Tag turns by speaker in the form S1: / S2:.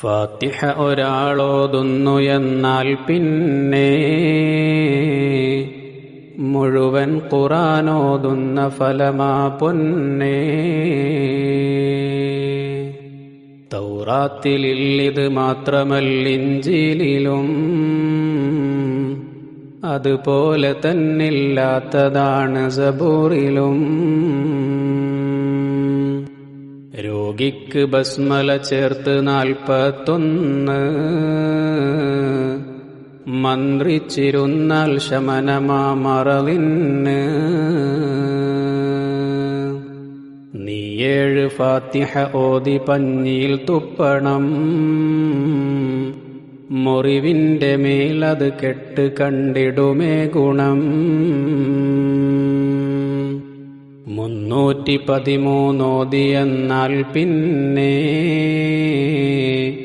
S1: ഫാത്തിഹ ഒരാളോതുന്നു എന്നാൽ പിന്നെ മുഴുവൻ ഖുറാനോതുന്ന ഫലമാ പൊന്നേ. തൗറാത്തിലില്ലിത് മാത്രമല്ലിഞ്ചിലും അതുപോലെ തന്നില്ലാത്തതാണ് സബൂറിലും. രോഗിക്ക് ബസ്മല ചേർത്ത് നാൽപ്പത്തൊന്ന്. മന്ത്രിച്ചിരുന്നാൽ ശമനമാ മറലിന് നീ ഏഴ് ഫാത്തിഹ ഓതി പഞ്ഞിയിൽ തുപ്പണം. മുറിവിന്റെ മേലത് കെട്ട് കണ്ടിടുമേ ഗുണം. മുന്നൂറ്റി പതിമൂന്നോതിയെന്നാൽ പിന്നെ